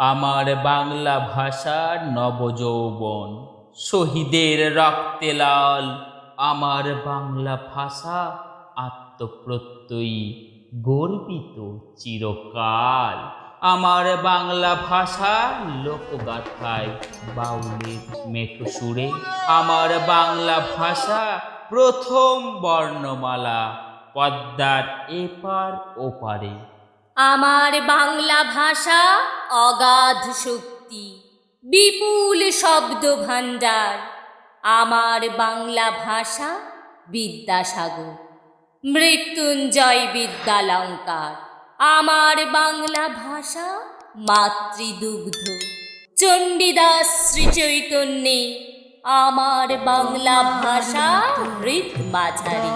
আমার বাংলা ভাষার নবযৌবন। শহীদের রক্তে লাল, আমার বাংলা ভাষা আত্মপ্রত্যয়ী, গর্বিত চিরকাল। আমার বাংলা ভাষা লোকগাথায় বাউলের মেঠো সুরে। আমার বাংলা ভাষা প্রথম বর্ণমালা, পদ্মার এপার ওপারে। আমার বাংলা ভাষা অগাধ শক্তি, বিপুল শব্দ ভাণ্ডার আমার বাংলা ভাষা বিদ্যাসাগর, মৃত্যুঞ্জয় বিদ্যালঙ্কার, আমার বাংলা ভাষা মাতৃদুগ্ধ। চণ্ডীদাস শ্রীচৈতন্যে আমার বাংলা ভাষা হৃদ মাঝারি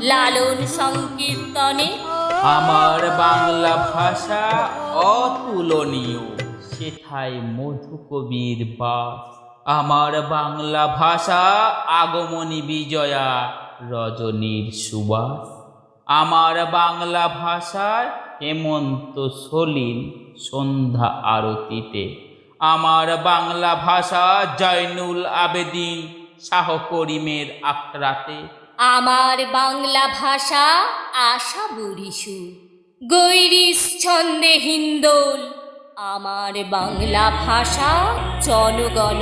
লালন সংকীর্তনে আমার বাংলা ভাষা অতুলনীয়, সেথায় মধু কবির বাস। আমার বাংলা ভাষা আগমনী বিজয়া, রজনীর সুবাস। আমার বাংলা ভাষার হেমন্ত সলিল সন্ধ্যা আরতিতে। আমার বাংলা ভাষা জয়নুল আবেদিন শাহ করিমের আখড়াতে। আমার বাংলা ভাষা আশা বুড়িসু। গৈরিস ছন্দে হিন্দোল, আমার বাংলা ভাষা জনগণ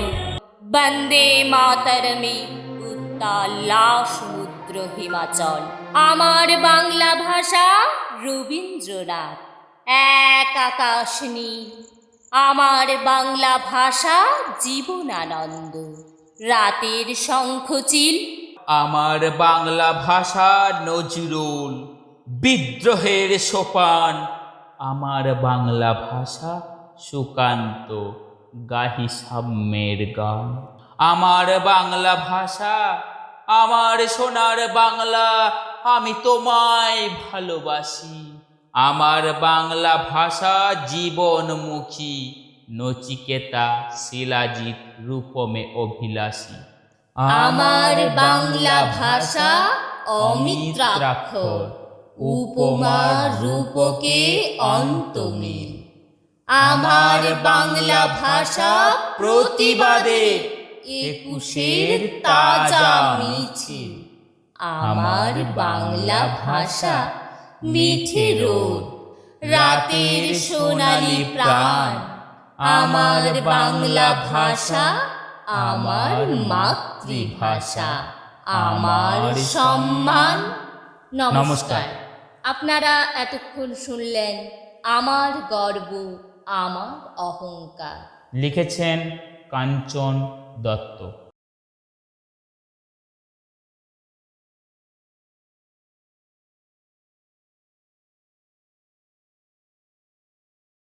বন্দে মাতরমে উত্তাল্লা সমুদ্র হিমাচল। আমার বাংলা ভাষা রবীন্দ্রনাথ। এক আকাশ আমার বাংলা ভাষা জীবনানন্দ। রাতের শঙ্খচিল আমার বাংলা ভাষা নজরুল বিদ্রোহের সোপান। আমার বাংলা ভাষা সুকান্ত, গাহি সাম্যের গান। আমার বাংলা ভাষা, আমার সোনার বাংলা, আমি তোমায় ভালোবাসি। আমার বাংলা ভাষা জীবনমুখী, নচিকেতা শিলাজিৎ রূপমে অভিলাষী। আমার বাংলা ভাষা অমিত্রাক্ষর উপমা রূপকে অন্তমিল। আমার বাংলা ভাষা প্রতিবাদে একুশের তাজা মিছিল। আমার বাংলা ভাষা মিঠে রোদ, রাতের সোনালি প্রাণ। আমার বাংলা ভাষা আমার মাতৃভাষা আমার সম্মান। নমস্কার। আপনারা এতক্ষণ শুনলেন আমার গর্ব আমার অহংকার। লিখেছেন কাঞ্চন দত্ত।